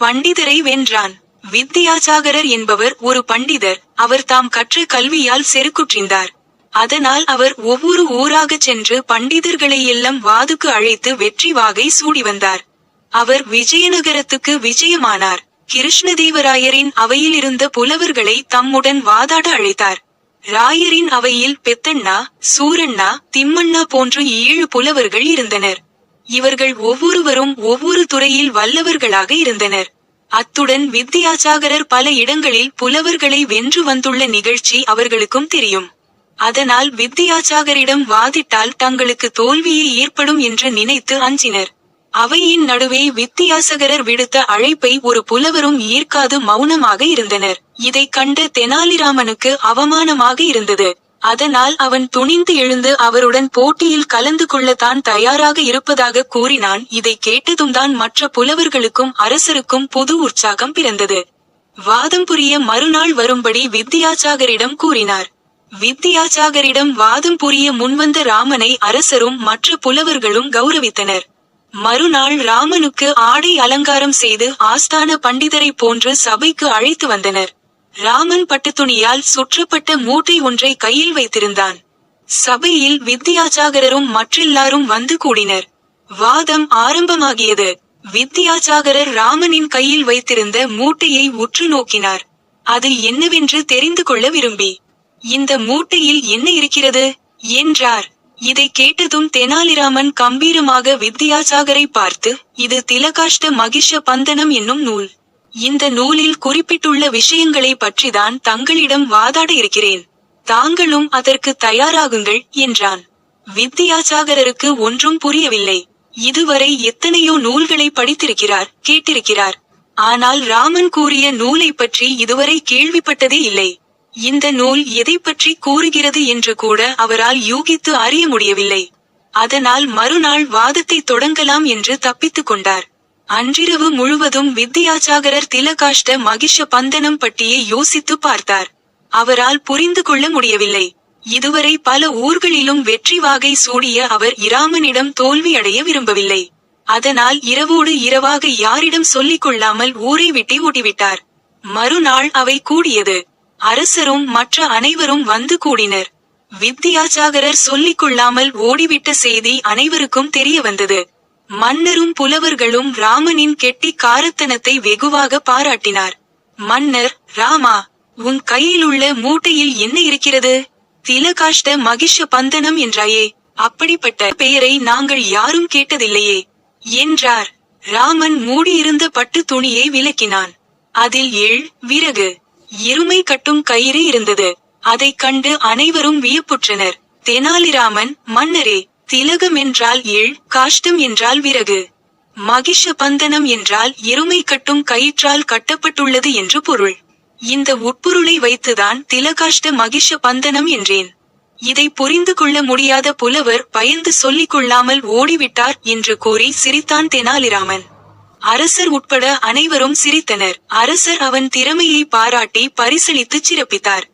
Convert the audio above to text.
பண்டிதரை வென்றான். வித்தியாசாகரர் என்பவர் ஒரு பண்டிதர். அவர் தாம் கற்ற கல்வியால் செருக்குற்றிந்தார். அதனால் அவர் ஒவ்வொரு ஊராகச் சென்று பண்டிதர்களை எல்லாம் வாதுக்கு அழைத்து வெற்றி வாகை சூடி வந்தார். அவர் விஜயநகரத்துக்கு விஜயமானார். கிருஷ்ணதேவராயரின் அவையில் இருந்த புலவர்களை தம்முடன் வாதாட அழைத்தார். ராயரின் அவையில் பெத்தண்ணா சூரண்ணா திம்மண்ணா போன்ற ஏழு புலவர்கள் இருந்தனர். இவர்கள் ஒவ்வொருவரும் ஒவ்வொரு துறையில் வல்லவர்களாக இருந்தனர். அத்துடன் வித்தியாசாகரர் பல இடங்களில் புலவர்களை வென்று வந்துள்ள நிகழ்ச்சி அவர்களுக்கும் தெரியும். அதனால் வித்தியாசாகரிடம் வாதிட்டால் தங்களுக்கு தோல்வியே ஏற்படும் என்று நினைத்து அஞ்சினர். அவையின் நடுவே வித்தியாசகரர் விடுத்த அழைப்பை ஒரு புலவரும் ஈர்க்காது மௌனமாக இருந்தனர். இதை கண்டு தெனாலிராமனுக்கு அவமானமாக இருந்தது. அதனால் அவன் துணிந்து எழுந்து அவருடன் போட்டியில் கலந்து கொள்ளத்தான் தயாராக இருப்பதாக கூறினான். இதை கேட்டதும் தான் மற்ற புலவர்களுக்கும் அரசருக்கும் புது உற்சாகம் பிறந்தது. வாதம் புரிய மறுநாள் வரும்படி வித்தியாசாகரிடம் கூறினார். வித்தியாசாகரிடம் வாதம் புரிய முன்வந்த ராமனை அரசரும் மற்ற புலவர்களும் கௌரவித்தனர். மறுநாள் ராமனுக்கு ஆடை அலங்காரம் செய்து ஆஸ்தான பண்டிதரை போன்று சபைக்கு அழைத்து வந்தனர். ராமன் பட்டுத்துணியால் சுற்றப்பட்ட மூட்டை ஒன்றை கையில் வைத்திருந்தான். சபையில் வித்யாசாகரரும் மற்றெல்லாரும் வந்து கூடினர். வாதம் ஆரம்பமாகியது. வித்யாசாகரர் ராமனின் கையில் வைத்திருந்த மூட்டையை உற்று நோக்கினார். அது என்னவென்று தெரிந்து கொள்ள விரும்பி இந்த மூட்டையில் என்ன இருக்கிறது? என்றார். இதை கேட்டதும் தெனாலிராமன் கம்பீரமாக வித்யாசாகரை பார்த்து இது திலகாஷ்ட மகிஷ பந்தனம் என்னும் நூல். இந்த நூலில் குறிப்பிட்டுள்ள விஷயங்களை பற்றிதான் தங்களிடம் வாதாட இருக்கிறேன். தாங்களும் அதற்கு தயாராகுங்கள் என்றான். வித்தியாசாகரருக்கு ஒன்றும் புரியவில்லை. இதுவரை எத்தனையோ நூல்களை படித்திருக்கிறார் கேட்டிருக்கிறார். ஆனால் ராமன் கூறிய நூலை பற்றி இதுவரை கேள்விப்பட்டதே இல்லை. இந்த நூல் எதை பற்றி கூறுகிறது என்று கூட அவரால் யூகித்து அறிய முடியவில்லை. அதனால் மறுநாள் வாதத்தை தொடங்கலாம் என்று தப்பித்துக் கொண்டார். அன்றிரவு முழுவதும் வித்யாசாகரர் திலகாஷ்ட மகிஷ பந்தனம் பட்டியை யோசித்து பார்த்தார். அவரால் புரிந்து கொள்ள முடியவில்லை. இதுவரை பல ஊர்களிலும் வெற்றி வாகை சூடிய அவர் இராமனிடம் தோல்வி அடைய விரும்பவில்லை. அதனால் இரவோடு இரவாக யாரிடம் சொல்லிக் கொள்ளாமல் ஊரை விட்டு ஓட்டிவிட்டார் மறுநாள் அவை கூடியது. அரசரும் மற்ற அனைவரும் வந்து கூடினர். வித்யாசாகரர் சொல்லிக் கொள்ளாமல் ஓடிவிட்ட செய்தி அனைவருக்கும் தெரிய வந்தது. மன்னரும் புலவர்களும் ராமனின் கெட்டி காரத்தனத்தை வெகுவாக பாராட்டினார். மன்னர் ராமா உன் கையில் உள்ள மூட்டையில் என்ன இருக்கிறது? திலகாஷ்ட மகிஷ பந்தனம் என்றாயே அப்படிப்பட்ட பெயரை நாங்கள் யாரும் கேட்டதில்லையே என்றார். ராமன் மூடியிருந்த பட்டு துணியை விளக்கினான் அதில் எள் விறகு எருமை கட்டும் கயிறு இருந்தது. அதைக் கண்டு அனைவரும் வியப்புற்றனர். தெனாலிராமன் மன்னரே திலகம் என்றால் ஏழ் காஷ்டம் என்றால் விறகு. மகிஷ பந்தனம் என்றால் எருமை கட்டும் கயிற்றால் கட்டப்பட்டுள்ளது என்று பொருள். இந்த உட்பொருளை வைத்துதான் திலகாஷ்ட மகிஷ பந்தனம் என்றேன். இதை புரிந்து கொள்ள முடியாத புலவர் பயந்து சொல்லிக் கொள்ளாமல் ஓடிவிட்டார் என்று கூறி சிரித்தான் தெனாலிராமன். அரசர் உட்பட அனைவரும் சிரித்தனர். அரசர் அவன் திறமையை பாராட்டி பரிசளித்து சிறப்பித்தார்.